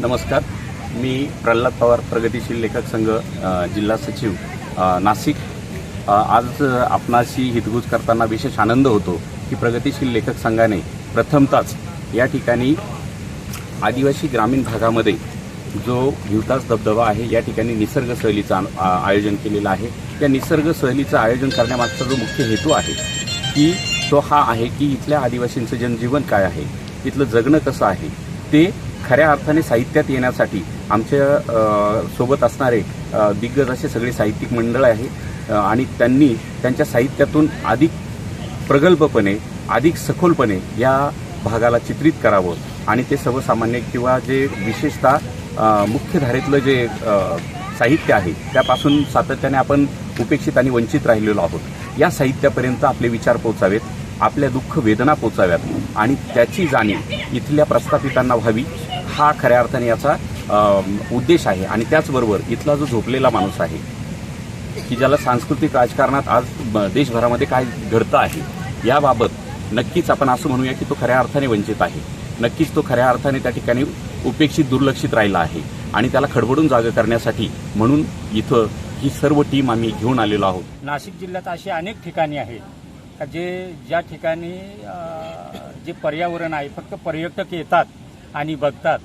नमस्कार. मी प्रल्हाद पवार प्रगतिशील लेखक संघ जिल्हा सचिव नाशिक. आज आपणाशी हितगुज करताना विशेष आनंद होतो की प्रगतिशील लेखक संघाने प्रथमतःच या ठिकाणी आदिवासी ग्रामीण भागामध्ये जो भिवतास धबधबा आहे या ठिकाणी निसर्ग सहलीचं आयोजन केलेलं आहे. या निसर्ग सहलीचं आयोजन करण्यामागचा जो मुख्य हेतू आहे की तो हा आहे की इथल्या आदिवासींचं जनजीवन काय आहे इथलं जगणं कसं आहे ते खऱ्या अर्थाने साहित्यात येण्यासाठी आमच्यासोबत असणारे दिग्गज असे सगळे साहित्यिक मंडळ आहे. आणि त्यांनी त्यांच्या साहित्यातून अधिक प्रगल्भपणे अधिक सखोलपणे या भागाला चित्रित करावं. आणि ते सर्वसामान्य किंवा जे विशेषतः मुख्यधारेतलं जे साहित्य आहे त्यापासून सातत्याने आपण उपेक्षित आणि वंचित राहिलेलो आहोत. या साहित्यापर्यंत आपले विचार पोचावेत आपल्या दुःख वेदना पोचाव्यात आणि त्याची जाणीव इथल्या प्रस्थापितांना व्हावी. हा खऱ्या अर्थाने याचा उद्देश आहे. आणि त्याचबरोबर इथला जो झोपलेला माणूस आहे की ज्याला सांस्कृतिक राजकारणात आज देशभरामध्ये काय घडतं आहे याबाबत नक्कीच आपण असं म्हणूया की तो खऱ्या अर्थाने वंचित आहे. नक्कीच तो खऱ्या अर्थाने त्या ठिकाणी उपेक्षित दुर्लक्षित राहिला आहे. आणि त्याला खडबडून जागा करण्यासाठी म्हणून इथं ही सर्व टीम आम्ही घेऊन आलेलो आहोत. नाशिक जिल्ह्यात अशी अनेक ठिकाणी आहेत जे ज्या ठिकाणी जे पर्यावरण आहे फक्त पर्यटक येतात आणि बघतात.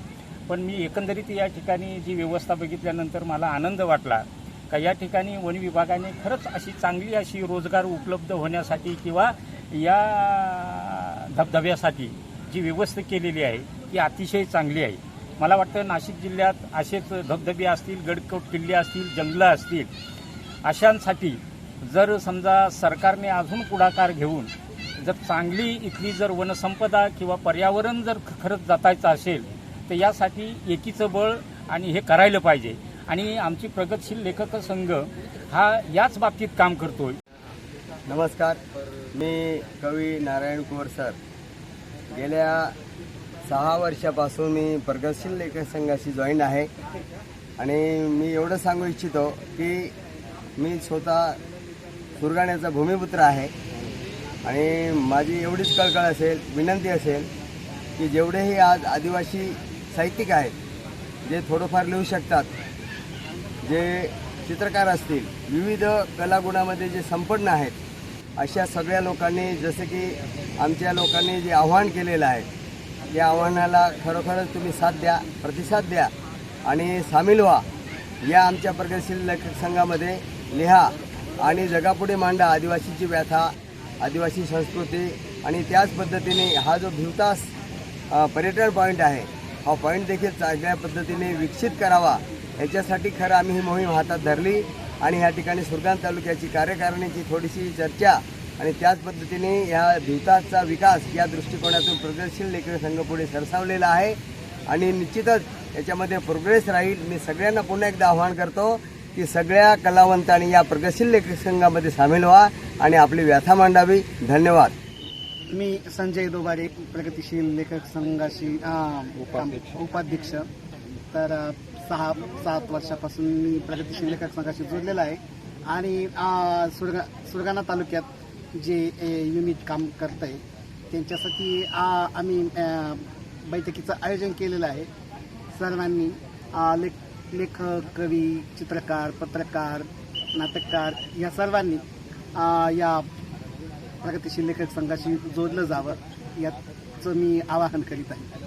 पण मी एकंदरीत या ठिकाणी जी व्यवस्था बघितल्यानंतर मला आनंद वाटला का या ठिकाणी वन विभागाने खरंच अशी चांगली अशी रोजगार उपलब्ध होण्यासाठी किंवा या धबधब्यासाठी जी व्यवस्था केलेली आहे ती अतिशय चांगली आहे. मला वाटतं नाशिक जिल्ह्यात असेच धबधबे असतील गडकोट किल्ले असतील जंगलं असतील अशांसाठी जर समजा सरकारने अजून पुढाकार घेऊन जर चांगली इथली जर वनसंपदा किंवा पर्यावरण जर खरंच जतायचं असेल तर यासाठी एकीचं बळ आणि हे करायला पाहिजे. आणि आमची प्रगतशील लेखक संघ हा याच बाबतीत काम करतोय. नमस्कार. मी कवी नारायण कुवर सर. गेल्या सहा वर्षापासून मी प्रगतशील लेखक संघाशी जॉईन आहे. आणि मी एवढं सांगू इच्छितो की मी स्वतः सुरगाण्याचा भूमिपुत्र आहे. आणि माझी एवढीच कळकळ असेल विनंती असेल की जेवढेही आज आदिवासी साहित्यिक आहेत जे थोडंफार लिहू शकतात जे चित्रकार असतील विविध कलागुणामध्ये जे संपन्न आहेत अशा सगळ्या लोकांनी जसे की आमच्या लोकांनी जे आव्हान केलेलं आहे त्या आव्हानाला खरोखरच तुम्ही साथ द्या प्रतिसाद द्या आणि सामील व्हा. या आमच्या प्रगतशील लेखक संघामध्ये लिहा आणि जगापुढे मांडा आदिवासीची व्यथा. आदिवासी संस्कृती आणि त्याच पद्धतीने हा जो भिवतास पर्यटन पॉईंट आहे हा पॉईंट देखील चांगल्या पद्धतीने विकसित करावा. याच्यासाठी खरं आम्ही ही मोहीम हातात धरली आणि ह्या ठिकाणी सुरगाण तालुक्याची कार्यकारिणीची थोडीशी चर्चा आणि त्याच पद्धतीने ह्या भिवताचा विकास या दृष्टिकोनातून प्रगतशील लेखक संघ पुढे सरसावलेला आहे. आणि निश्चितच याच्यामध्ये प्रोग्रेस राहील. मी सगळ्यांना पुन्हा एकदा आवाहन करतो की सगळ्या कलावंतांनी या प्रगतशील लेखक संघामध्ये सामील व्हा आणि आपली व्यथा मांडावी. धन्यवाद. मी संजय दोबारे प्रगतीशील लेखक संघाशी उपाध्यक्ष. तर सहा सात वर्षापासून मी प्रगतीशील लेखक संघाशी जोडलेला आहे. आणि सुरगा सुरगाणा तालुक्यात जे युनिट काम करत आहे त्यांच्यासाठी आम्ही बैठकीचं आयोजन केलेलं आहे. सर्वांनी लेख लेखक कवी चित्रकार पत्रकार नाटककार या सर्वांनी या प्रगतीशील लेखक संघाशी जोडलं जावं याचं मी आवाहन करीत आहे.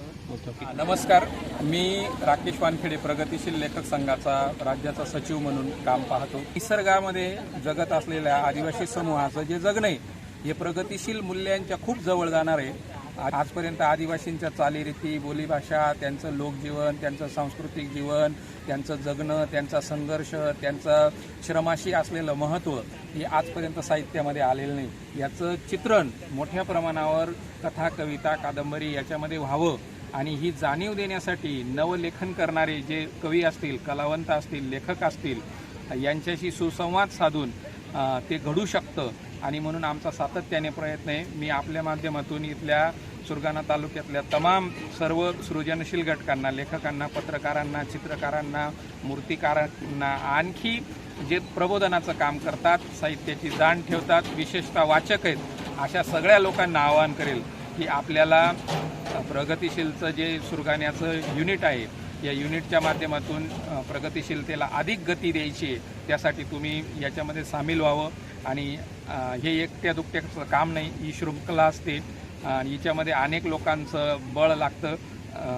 नमस्कार. मी राकेश वानखेडे प्रगतीशील लेखक संघाचा राज्याचा सचिव म्हणून काम पाहतो. निसर्गामध्ये जगत असलेल्या आदिवासी समूहाचं जे जगणं आहे हे प्रगतीशील मूल्यांच्या खूप जवळ जाणार आहे आजपर्यंत आदिवासींच्या चालीरीती बोलीभाषा त्यांचं लोकजीवन त्यांचं सांस्कृतिक जीवन त्यांचं जगणं त्यांचा संघर्ष त्यांचं श्रमाशी असलेलं महत्त्व हे आजपर्यंत साहित्यामध्ये आलेलं नाही. याचं चित्रण मोठ्या प्रमाणावर कथा कविता कादंबरी याच्यामध्ये व्हावं आणि ही जाणीव देण्यासाठी नवलेखन करणारे जे कवी असतील कलावंत असतील लेखक असतील यांच्याशी सुसंवाद साधून ते घडू शकतं. आणि म्हणून आमचा सातत्याने प्रयत्न आहे. मी आपल्या माध्यमातून इथल्या सुरगाणा तालुक्यातल्या तमाम सर्व सृजनशील घटकांना लेखकांना पत्रकारांना चित्रकारांना मूर्तिकारांना आणखी जे प्रबोधनाचं काम करतात साहित्याची जाण ठेवतात विशेषतः वाचक आहेत अशा सगळ्या लोकांना आवाहन करेल की आपल्याला प्रगतिशीलचं जे सुरगाण्याचं युनिट आहे या युनिटच्या माध्यमातून प्रगतिशीलतेला अधिक गती द्यायची आहे त्यासाठी तुम्ही याच्यामध्ये सामील व्हावं आणि हे एकट्या दुकट्याचं काम नाही ही शृंखला असते. आणि हिच्यामध्ये अनेक लोकांचं बळ लागतं.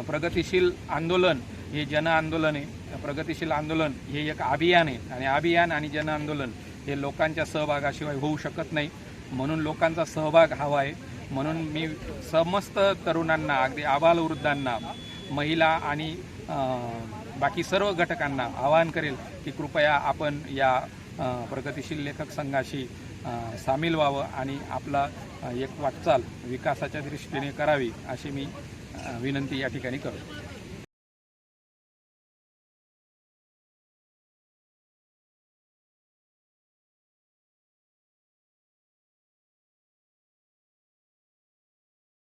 प्रगतिशील आंदोलन हे जन आंदोलन आहे. प्रगतिशील आंदोलन हे एक अभियान आहे. आणि अभियान आणि जन आंदोलन हे लोकांच्या सहभागाशिवाय होऊ शकत नाही. म्हणून लोकांचा सहभाग हवा आहे. म्हणून मी समस्त तरुणांना अगदी आबालवृद्धांना महिला आणि बाकी सर्व घटकांना आवाहन करेल की कृपया आपण या प्रगतिशील लेखक संघाशी सामील व्हावं आणि आपला एक वाटचाल विकासाच्या दृष्टीने करावी अशी मी विनंती या ठिकाणी करतो.